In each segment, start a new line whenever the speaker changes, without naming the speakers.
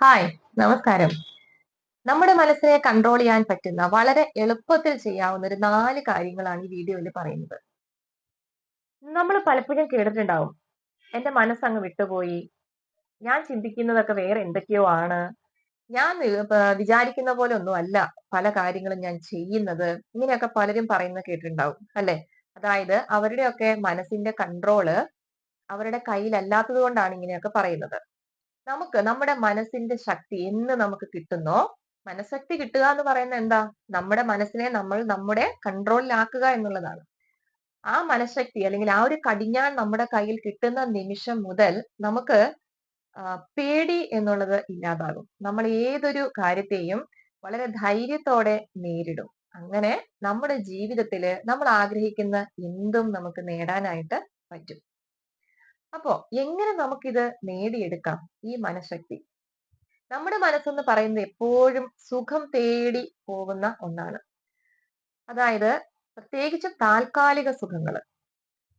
Hi നമസ്കാരം. നമ്മുടെ മനസ്സിനെ കൺട്രോൾ ചെയ്യാൻ പറ്റുന്ന വളരെ എളുപ്പത്തിൽ ചെയ്യാവുന്ന ഒരു നാല് കാര്യങ്ങളാണ് ഈ വീഡിയോയിൽ പറയുന്നത്. നമ്മൾ പലപ്പോഴും കേട്ടിട്ടുണ്ടാവും എന്റെ മനസ്സങ്ങ് വിട്ടുപോയി ഞാൻ ചിന്തിക്കുന്നതൊക്കെ വേറെ എന്തൊക്കെയോ ആണ് ഞാൻ വിചാരിക്കുന്ന പോലെ ഒന്നും അല്ല പല കാര്യങ്ങളും ഞാൻ ചെയ്യുന്നത് ഇങ്ങനെയൊക്കെ പലരും പറയുന്നത് കേട്ടിട്ടുണ്ടാവും അല്ലെ? അതായത് അവരുടെയൊക്കെ മനസ്സിന്റെ കൺട്രോൾ അവരുടെ കയ്യിലല്ലാത്തത് കൊണ്ടാണ് ഇങ്ങനെയൊക്കെ പറയുന്നത്. നമുക്ക് നമ്മുടെ മനസ്സിന്റെ ശക്തി എന്ന് നമുക്ക് കിട്ടുന്നോ? മനഃശക്തി കിട്ടുക എന്ന് പറയുന്നത് എന്താ? നമ്മുടെ മനസ്സിനെ നമ്മൾ നമ്മുടെ കൺട്രോളിലാക്കുക എന്നുള്ളതാണ്. ആ മനഃശക്തി അല്ലെങ്കിൽ ആ ഒരു കടിഞ്ഞാൻ നമ്മുടെ കയ്യിൽ കിട്ടുന്ന നിമിഷം മുതൽ നമുക്ക് പേടി എന്നുള്ളത് ഇല്ലാതാകും. നമ്മൾ ഏതൊരു കാര്യത്തെയും വളരെ ധൈര്യത്തോടെ നേരിടും. അങ്ങനെ നമ്മുടെ ജീവിതത്തിൽ നമ്മൾ ആഗ്രഹിക്കുന്ന എന്തും നമുക്ക് നേടാനായിട്ട് പറ്റും. അപ്പോ എങ്ങനെ നമുക്കിത് നേടിയെടുക്കാം? ഈ മനഃശക്തി. നമ്മുടെ മനസ്സെന്ന് പറയുന്നത് എപ്പോഴും സുഖം തേടി പോകുന്ന ഒന്നാണ്. അതായത് പ്രത്യേകിച്ചും താൽക്കാലിക സുഖങ്ങൾ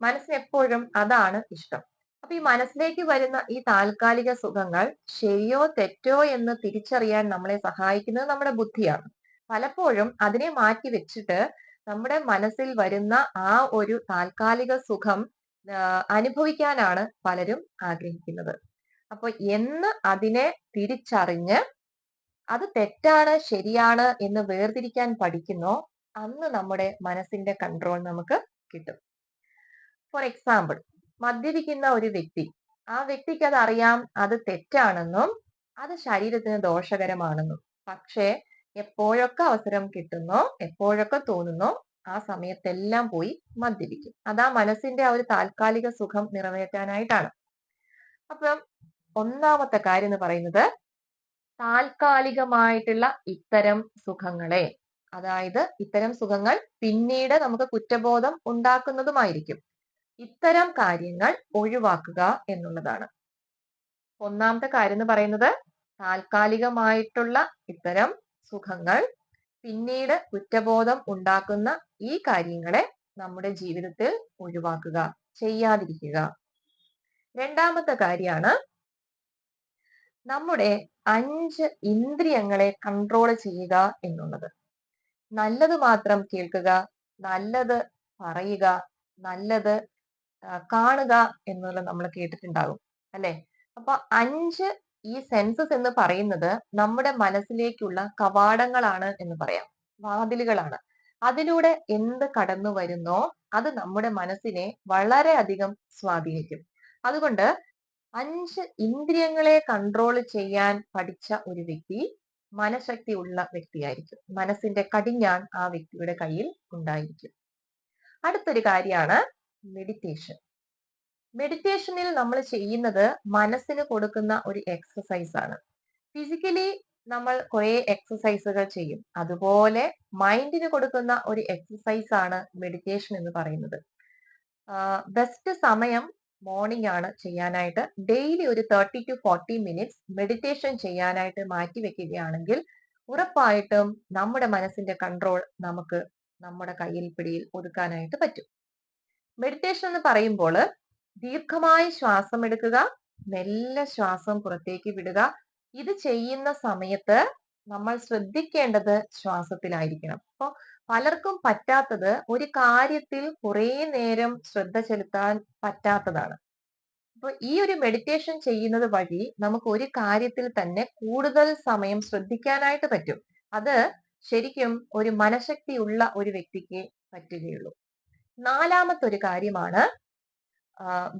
മനസ്സിന് എപ്പോഴും അതാണ് ഇഷ്ടം. അപ്പൊ ഈ മനസ്സിലേക്ക് വരുന്ന ഈ താൽക്കാലിക സുഖങ്ങൾ ശരിയോ തെറ്റോ എന്ന് തിരിച്ചറിയാൻ നമ്മളെ സഹായിക്കുന്നത് നമ്മുടെ ബുദ്ധിയാണ്. പലപ്പോഴും അതിനെ മാറ്റി വെച്ചിട്ട് നമ്മുടെ മനസ്സിൽ വരുന്ന ആ ഒരു താൽക്കാലിക സുഖം അനുഭവിക്കാനാണ് പലരും ആഗ്രഹിക്കുന്നത്. അപ്പൊ എന്ന് അതിനെ തിരിച്ചറിഞ്ഞ് അത് തെറ്റാണ് ശരിയാണ് എന്ന് വേർതിരിക്കാൻ പഠിക്കുന്നോ അന്ന് നമ്മുടെ മനസ്സിന്റെ കൺട്രോൾ നമുക്ക് കിട്ടും. ഫോർ എക്സാമ്പിൾ മദ്യപിക്കുന്ന ഒരു വ്യക്തി ആ വ്യക്തിക്ക് അത് അറിയാം അത് തെറ്റാണെന്നും അത് ശരീരത്തിന് ദോഷകരമാണെന്നും. പക്ഷേ എപ്പോഴൊക്കെ അവസരം കിട്ടുന്നോ എപ്പോഴൊക്കെ തോന്നുന്നോ ആ സമയത്തെല്ലാം പോയി മദ്യപിക്കും. അത് മനസ്സിന്റെ ആ ഒരു താൽക്കാലിക സുഖം നിറവേറ്റാനായിട്ടാണ്. അപ്പം ഒന്നാമത്തെ കാര്യം എന്ന് പറയുന്നത് താൽക്കാലികമായിട്ടുള്ള ഇത്തരം സുഖങ്ങളെ അതായത് ഇത്തരം സുഖങ്ങൾ പിന്നീട് നമുക്ക് കുറ്റബോധം ഉണ്ടാക്കുന്നതുമായിരിക്കും. ഇത്തരം കാര്യങ്ങൾ ഒഴിവാക്കുക എന്നുള്ളതാണ്. ഒന്നാമത്തെ കാര്യം എന്ന് പറയുന്നത് താൽക്കാലികമായിട്ടുള്ള ഇത്തരം സുഖങ്ങൾ പിന്നീട് കുറ്റബോധം ഉണ്ടാക്കുന്ന ഈ കാര്യങ്ങളെ നമ്മുടെ ജീവിതത്തിൽ ഒഴിവാക്കുക ചെയ്യാതിരിക്കുക. രണ്ടാമത്തെ കാര്യമാണ് നമ്മുടെ അഞ്ച് ഇന്ദ്രിയങ്ങളെ കൺട്രോൾ ചെയ്യുക എന്നുള്ളത്. നല്ലത് മാത്രം കേൾക്കുക നല്ലത് പറയുക നല്ലത് കാണുക എന്നുള്ളത് നമ്മൾ കേട്ടിട്ടുണ്ടാകും. അല്ലെ? അപ്പൊ അഞ്ച് ഈ സെൻസസ് എന്ന് പറയുന്നത് നമ്മുടെ മനസ്സിലേക്കുള്ള കവാടങ്ങളാണ് എന്ന് പറയാം. വാതിലുകളാണ്. അതിലൂടെ എന്ത് കടന്നു വരുന്നോ അത് നമ്മുടെ മനസ്സിനെ വളരെയധികം സ്വാധീനിക്കും. അതുകൊണ്ട് അഞ്ച് ഇന്ദ്രിയങ്ങളെ കൺട്രോൾ ചെയ്യാൻ പഠിച്ച ഒരു വ്യക്തി മനഃശക്തി ഉള്ള വ്യക്തിയായിരിക്കും. മനസ്സിന്റെ കടിഞ്ഞാൻ ആ വ്യക്തിയുടെ കയ്യിൽ ഉണ്ടായിരിക്കും. അടുത്തൊരു കാര്യമാണ് മെഡിറ്റേഷൻ മെഡിറ്റേഷനിൽ നമ്മൾ ചെയ്യുന്നത് മനസ്സിന് കൊടുക്കുന്ന ഒരു എക്സസൈസ് ആണ്. ഫിസിക്കലി നമ്മൾ കുറെ എക്സസൈസുകൾ ചെയ്യും. അതുപോലെ മൈൻഡിന് കൊടുക്കുന്ന ഒരു എക്സസൈസ് ആണ് മെഡിറ്റേഷൻ എന്ന് പറയുന്നത്. ബെസ്റ്റ് സമയം മോർണിംഗ് ആണ് ചെയ്യാനായിട്ട്. ഡെയിലി ഒരു thirty to forty minutes meditation ചെയ്യാനായിട്ട് മാറ്റി വെക്കുകയാണെങ്കിൽ ഉറപ്പായിട്ടും നമ്മുടെ മനസ്സിന്റെ കൺട്രോൾ നമുക്ക് നമ്മുടെ കയ്യിൽ പിടിയിൽ ഒതുക്കാനായിട്ട് പറ്റും. മെഡിറ്റേഷൻ എന്ന് പറയുമ്പോൾ ദീർഘമായി ശ്വാസം എടുക്കുക മെല്ലെ ശ്വാസം പുറത്തേക്ക് വിടുക. ഇത് ചെയ്യുന്ന സമയത്ത് നമ്മൾ ശ്രദ്ധിക്കേണ്ടത് ശ്വാസത്തിലായിരിക്കണം. അപ്പൊ പലർക്കും പറ്റാത്തത് ഒരു കാര്യത്തിൽ കുറെ നേരം ശ്രദ്ധ ചെലുത്താൻ പറ്റാത്തതാണ്. അപ്പൊ ഈ ഒരു മെഡിറ്റേഷൻ ചെയ്യുന്നത് വഴി നമുക്ക് ഒരു കാര്യത്തിൽ തന്നെ കൂടുതൽ സമയം ശ്രദ്ധിക്കാനായിട്ട് പറ്റും. അത് ശരിക്കും ഒരു മനഃശക്തി ഉള്ള ഒരു വ്യക്തിക്ക് പറ്റുകയുള്ളൂ. നാലാമത്തെ ഒരു കാര്യമാണ്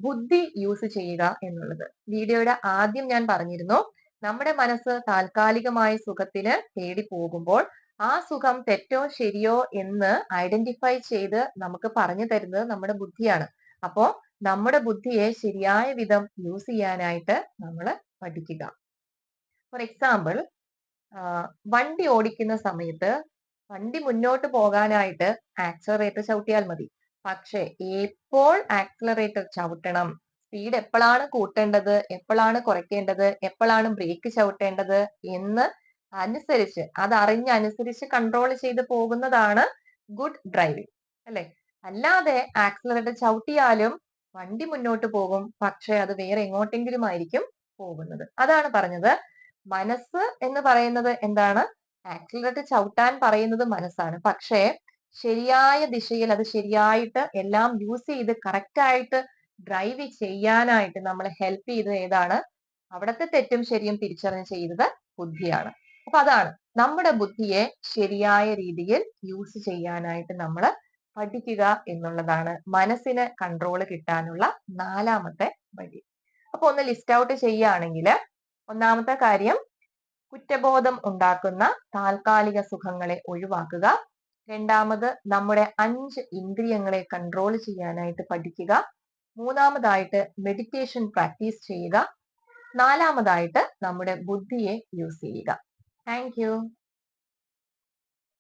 ബുദ്ധി യൂസ് ചെയ്യുക എന്നുള്ളത്. വീഡിയോയുടെ ആദ്യം ഞാൻ പറഞ്ഞിരുന്നു നമ്മുടെ മനസ്സ് താൽക്കാലികമായ സുഖത്തിന് തേടി പോകുമ്പോൾ ആ സുഖം തെറ്റോ ശരിയോ എന്ന് ഐഡന്റിഫൈ ചെയ്ത് നമുക്ക് പറഞ്ഞു തരുന്നത് നമ്മുടെ ബുദ്ധിയാണ്. അപ്പോ നമ്മുടെ ബുദ്ധിയെ ശരിയായ വിധം യൂസ് ചെയ്യാനായിട്ട് നമ്മൾ പഠിക്കുക. ഫോർ എക്സാമ്പിൾ വണ്ടി ഓടിക്കുന്ന സമയത്ത് വണ്ടി മുന്നോട്ട് പോകാനായിട്ട് ആക്സലറേറ്റർ ചവിട്ടിയാൽ മതി. പക്ഷെ എപ്പോൾ ആക്സിലറേറ്റർ ചവിട്ടണം. സ്പീഡ് എപ്പോഴാണ് കൂട്ടേണ്ടത്? എപ്പോഴാണ് കുറയ്ക്കേണ്ടത്? എപ്പോഴാണ് ബ്രേക്ക് ചവിട്ടേണ്ടത്? എന്ന് അനുസരിച്ച് അത് അറിഞ്ഞനുസരിച്ച് കൺട്രോൾ ചെയ്ത് പോകുന്നതാണ് ഗുഡ് ഡ്രൈവിംഗ് അല്ലെ? അല്ലാതെ ആക്സിലറേറ്റർ ചവിട്ടിയാലും വണ്ടി മുന്നോട്ട് പോകും. പക്ഷെ അത് വേറെ എങ്ങോട്ടെങ്കിലും ആയിരിക്കും പോകുന്നത്. അതാണ് പറഞ്ഞത്. മനസ്സ് എന്ന് പറയുന്നത് എന്താണ്? ആക്സിലറേറ്റർ ചവിട്ടാൻ പറയുന്നത് മനസ്സാണ്. പക്ഷേ ശരിയായ ദിശയിൽ അത് ശരിയായിട്ട് എല്ലാം യൂസ് ചെയ്ത് കറക്റ്റ് ആയിട്ട് ഡ്രൈവ് ചെയ്യാനായിട്ട് നമ്മൾ ഹെൽപ്പ് ചെയ്തത് ഏതാണ്? അവിടത്തെ തെറ്റും ശരിയും തിരിച്ചറിഞ്ഞ് ചെയ്തത് ബുദ്ധിയാണ്. അപ്പൊ അതാണ് നമ്മുടെ ബുദ്ധിയെ ശരിയായ രീതിയിൽ യൂസ് ചെയ്യാനായിട്ട് നമ്മൾ പഠിക്കുക എന്നുള്ളതാണ് മനസ്സിന് കൺട്രോൾ കിട്ടാനുള്ള നാലാമത്തെ വഴി. അപ്പൊ ഒന്ന് ലിസ്റ്റ് ഔട്ട് ചെയ്യുകയാണെങ്കിൽ ഒന്നാമത്തെ കാര്യം കുറ്റബോധം ഉണ്ടാക്കുന്ന താൽക്കാലിക സുഖങ്ങളെ ഒഴിവാക്കുക. രണ്ടാമത് നമ്മുടെ അഞ്ച് ഇന്ദ്രിയങ്ങളെ കൺട്രോൾ ചെയ്യാനായിട്ട് പഠിക്കുക. മൂന്നാമതായിട്ട് മെഡിറ്റേഷൻ പ്രാക്ടീസ് ചെയ്യുക. നാലാമതായിട്ട് നമ്മുടെ ബുദ്ധിയെ യൂസ് ചെയ്യുക. താങ്ക്